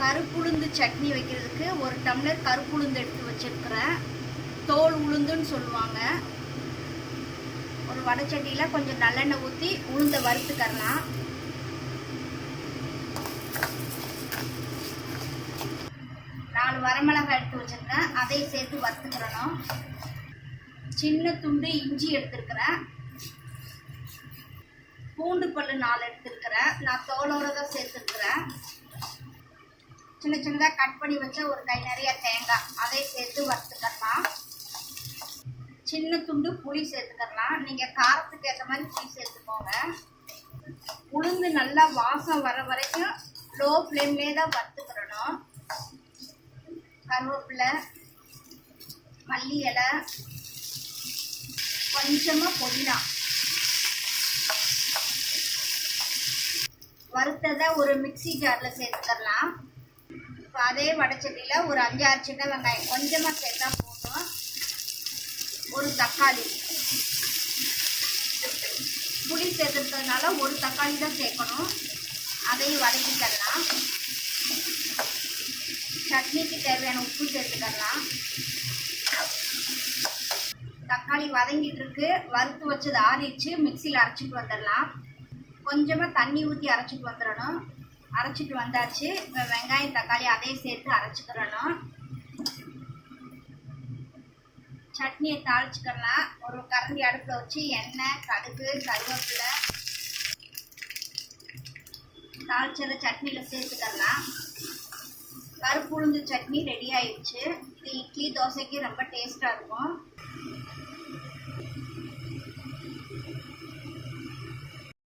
கருப்புளுந்து சட்னி வைக்கிறதுக்கு ஒரு டம்ளர் கருப்புளுந்து எடுத்து வச்சிருக்கிறேன். தோல் உளுந்துன்னு சொல்லுவாங்க. ஒரு வடைச்சட்டியில் கொஞ்சம் நல்லெண்ணெய் ஊற்றி உளுந்தை வறுத்துக்கரலாம் நாலு வரமிளகாய் எடுத்து வச்சிருக்கேன் அதையும் சேர்த்து வறுத்துக்கிறணும். சின்ன துண்டு இஞ்சி எடுத்துருக்கிறேன். பூண்டு பல்லு நாலு எடுத்துருக்கிறேன். நான் தோலோட தான் சேர்த்துருக்குறேன். சின்ன சின்னதாக கட் பண்ணி வச்ச ஒரு கை நிறைய தேங்காய். அதை சேர்த்து வறுத்துக்கலாம். சின்ன துண்டு புளி சேர்த்துக்கலாம். நீங்கள் காரத்துக்கு ஏற்ற மாதிரி புளி சேர்த்துக்கோங்க. உளுந்து நல்லா வாசம் வர வரைக்கும் லோ ஃப்ளேம்லேயே தான் வறுத்துக்கிறணும் கருவேப்பிலை மல்லி இலை கொஞ்சமாக புதினா. வறுத்ததை ஒரு மிக்ஸி ஜாரில் சேர்த்துக்கலாம். அதே வடச்சட்டியில் ஒரு அஞ்சாறு சின்ன வெங்காயம் கொஞ்சமாக சேர்த்தா போதும். ஒரு தக்காளி. புளி சேர்த்துருக்கிறதுனால ஒரு தக்காளி தான் சேர்க்கணும். அதையும் வதக்கிக்கலாம் சட்னிக்கு தேவையான உப்பு சேர்த்துக்கலாம் தக்காளி வதங்கிட்டு இருக்கு. வறுத்து வச்சது ஆறிச்சு மிக்சியில் அரைச்சிட்டு வந்துடலாம். கொஞ்சமாக தண்ணி ஊற்றி அரைச்சிட்டு வந்துடணும். அரைச்சிட்டு வந்தாச்சு. இப்போ வெங்காயம் தக்காளி அதையும் சேர்த்து அரைச்சிக்கிறணும். சட்னியை தாளிச்சுக்கலாம். ஒரு கரண்டி அடுப்பில் வச்சு எண்ணெய் கடுகு கருவேப்பிலை தாளிச்சதை சட்னியில் சேர்த்துக்கலாம். கருப்பு உளுந்து சட்னி ரெடி ஆயிடுச்சு. இது இட்லி தோசைக்கு ரொம்ப டேஸ்ட்டாக இருக்கும்.